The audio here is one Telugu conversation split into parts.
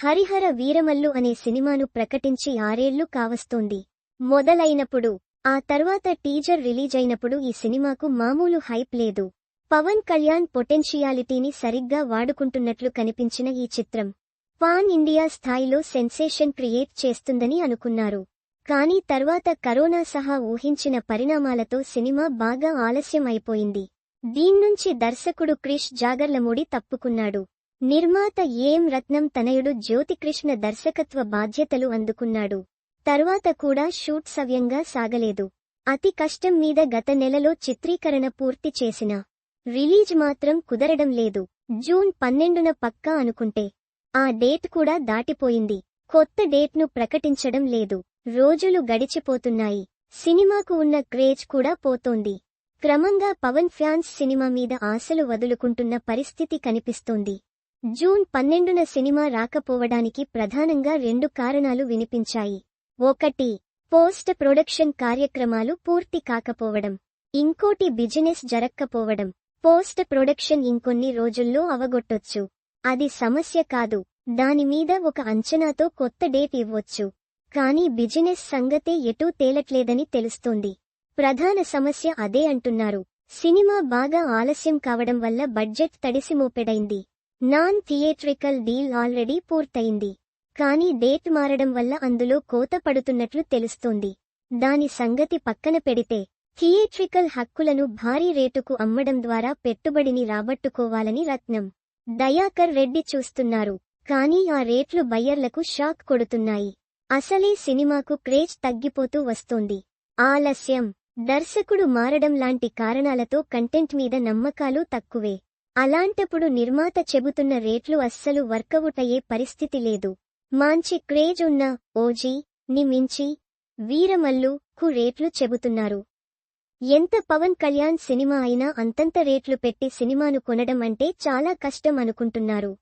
హరిహర వీరమల్లు అనే సినిమాను ప్రకటించి ఆరేళ్ళు కావస్తోంది. మొదలైనప్పుడు ఆ తర్వాత టీజర్ రిలీజ్ అయినప్పుడు ఈ సినిమాకు మామూలు హైప్ లేదు. పవన్ కళ్యాణ్ పొటెన్షియాలిటీని సరిగ్గా వాడుకుంటున్నట్లు కనిపించిన ఈ చిత్రం. పాన్ ఇండియా స్థాయిలో సెన్సేషన్ క్రియేట్ చేస్తుందని అనుకున్నారు. కానీ తర్వాత కరోనా సహా ఊహించిన పరిణామాలతో సినిమా బాగా ఆలస్యం అయిపోయింది దీన్నుంచి దర్శకుడు క్రిష్ జాగర్లమూడి తప్పుకున్నాడు. నిర్మాత ఏం రత్నం తనయుడు జ్యోతికృష్ణ దర్శకత్వ బాధ్యతలు అందుకున్నాడు. తర్వాత కూడా షూట్ సవ్యంగా సాగలేదు. అతి కష్టం మీద గత నెలలో చిత్రీకరణ పూర్తి చేసిన. రిలీజ్ మాత్రం కుదరడం లేదు. జూన్ పన్నెండున పక్కా అనుకుంటే. ఆ డేట్ కూడా దాటిపోయింది. కొత్త డేట్ను ప్రకటించడం లేదు. రోజులు గడిచిపోతున్నాయి. సినిమాకు ఉన్న క్రేజ్ కూడా పోతోంది. క్రమంగా పవన్ ఫ్యాన్స్ సినిమా మీద ఆశలు వదులుకుంటున్న పరిస్థితి కనిపిస్తోంది. జూన్ పన్నెండున సినిమా రాకపోవడానికి ప్రధానంగా రెండు కారణాలు వినిపించాయి. ఒకటి పోస్ట్ ప్రొడక్షన్ కార్యక్రమాలు పూర్తి కాకపోవడం. ఇంకోటి బిజినెస్ జరక్కపోవడం. పోస్ట్ ప్రొడక్షన్ ఇంకొన్ని రోజుల్లో అవగొట్టొచ్చు. అది సమస్య కాదు. దానిమీద ఒక అంచనాతో కొత్త డేట్ ఇవ్వొచ్చు. కానీ బిజినెస్ సంగతే ఎటూ తేలట్లేదని తెలుస్తోంది. ప్రధాన సమస్య అదే అంటున్నారు. సినిమా బాగా ఆలస్యం కావడం వల్ల బడ్జెట్ తడిసిమోపెడైంది. నాన్ థియేట్రికల్ డీల్ ఆల్రెడీ పూర్తయింది. కానీ డేట్ మారడం వల్ల అందులో కోత పడుతున్నట్లు తెలుస్తోంది. దాని సంగతి పక్కన పెడితే థియేట్రికల్ హక్కులను భారీ రేటుకు అమ్మడం ద్వారా పెట్టుబడిని రాబట్టుకోవాలని రత్నం. దయాకర్ రెడ్డి చూస్తున్నారు. కానీ ఆ రేట్లు బయ్యర్లకు షాక్ కొడుతున్నాయి. అసలే సినిమాకు క్రేజ్ తగ్గిపోతూ వస్తోంది. ఆలస్యం. దర్శకుడు మారడం లాంటి కారణాలతో కంటెంట్ మీద నమ్మకాలు తక్కువే. అలాంటప్పుడు నిర్మాత చెబుతున్న రేట్లు అస్సలు వర్కవుట్ అయ్యే పరిస్థితి లేదు. మాంచి క్రేజ్ ఉన్న ఓజీ ని మించి వీరమల్లు కు రేట్లు చెబుతున్నారు. ఎంత పవన్ కళ్యాణ్ సినిమా అయినా అంతంత రేట్లు పెట్టి సినిమాను కొనడం అంటే చాలా కష్టం అనుకుంటున్నారు.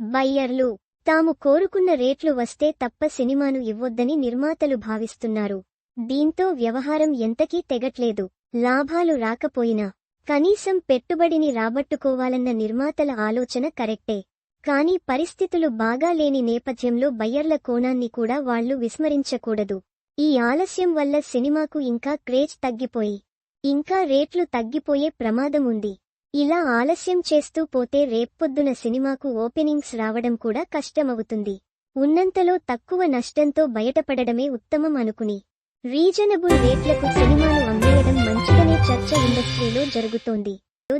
బయ్యర్లు తాము కోరుకున్న రేట్లు వస్తే తప్ప సినిమాను ఇవ్వొద్దని నిర్మాతలు భావిస్తున్నారు. దీంతో వ్యవహారం ఎంతకీ తెగట్లేదు. లాభాలు రాకపోయినా కనీసం పెట్టుబడిని రాబట్టుకోవాలన్న నిర్మాతల ఆలోచన కరెక్టే. కానీ పరిస్థితులు బాగా లేని నేపథ్యంలో బయ్యర్ల కోణాన్ని కూడా వాళ్ళు విస్మరించకూడదు. ఈ ఆలస్యం వల్ల సినిమాకు ఇంకా క్రేజ్ తగ్గిపోయి ఇంకా రేట్లు తగ్గిపోయే ప్రమాదం ఉంది. ఇలా ఆలస్యం చేస్తూ పోతే రేప్పొద్దున సినిమాకు ఓపెనింగ్స్ రావడం కూడా కష్టమవుతుంది. ఉన్నంతలో తక్కువ నష్టంతో బయటపడడమే ఉత్తమం అనుకుని రీజనబుల్ రేట్లకు సినిమాను అమ్మేయడం మంచిదనే చర్చ ఇండస్ట్రీలో జరుగుతోంది.